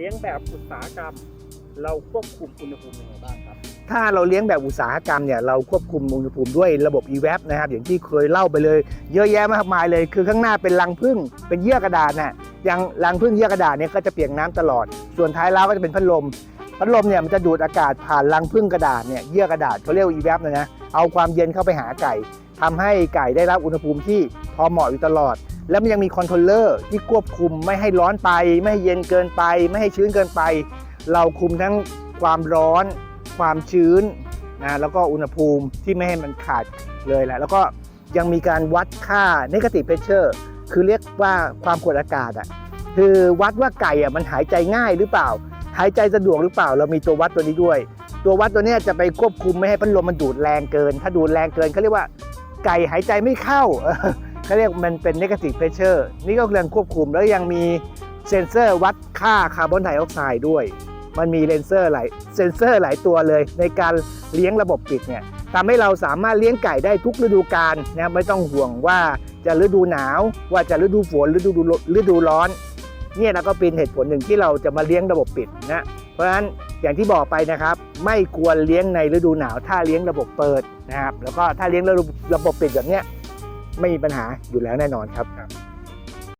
เลี้ยงแบบอุตสาหกรรม เราควบคุมอุณหภูมิยังไงบ้างครับ ถ้าเราเลี้ยงแบบอุตสาหกรรมเนี่ยเราควบคุมอุณหภูมิด้วยระบบ EVAP นะครับอย่างที่เคยเล่าไปเลย เยอะแยะมากมายเลย คือข้างหน้าเป็นรังผึ้งเป็นเยื่อกระดาษน่ะอย่างรังผึ้งเยื่อกระดาษเนี่ยก็จะเปียกน้ำตลอด ส่วนท้ายเล้าก็จะเป็นพัดลมพัดลมเนี่ยมันจะดูดอากาศผ่านรังผึ้งกระดาษเนี่ยเยื่อกระดาษเขาเรียกว่า EVAP นะนะเอาความเย็นเข้าไปหาไก่ทำให้ไก่ได้รับอุณหภูมิที่พอเหมาะอยู่ตลอด แล้วมันยังมีคอนโทรลเลอร์ที่ควบคุมไม่ให้ร้อนไป ไม่ให้เย็นเกินไป ไม่ให้ชื้นเกินไป เราคุมทั้งความร้อน ความชื้นนะแล้วก็อุณหภูมิที่ไม่ให้มันขาดเลยแหละแล้วก็ยังมีการวัดค่า negative pressure คือเรียกว่าความกดอากาศอะคือวัดว่าไก่อะมันหายใจง่ายหรือเปล่า หายใจสะดวกหรือเปล่า เรามีตัววัดตัวนี้ด้วย ตัววัดตัวนี้จะไปควบคุมไม่ให้พัดลมมันดูดแรงเกิน ถ้าดูดแรงเกินเขาเรียกว่าไก่หายใจไม่เข้า เขาเรียกมันเป็น negative pressure นี่ก็เรื่องควบคุมแล้วยังมีเซ็นเซอร์วัดค่าคาร์บอนไดออกไซด์ด้วย มันมีเลนเซอร์หลายเซนเซอร์หลายตัวเลย ในการเลี้ยงระบบปิดเนี่ยทำให้เราสามารถเลี้ยงไก่ได้ทุกฤดูกาลนะไม่ต้องห่วงว่าจะฤดูหนาว ว่าจะฤดูฝนฤดูฤดูร้อนเนี่ยนะก็เป็นเหตุผลหนึ่งที่เราจะมาเลี้ยงระบบปิดนะเพราะฉะนั้นอย่างที่บอกไปนะครับ ไม่ควรเลี้ยงในฤดูหนาว ถ้าเลี้ยงระบบเปิดนะครับแล้วก็ถ้าเลี้ยงระบบระบบปิดแบบเนี้ย ไม่มีปัญหาอยู่แล้วแน่นอนครับ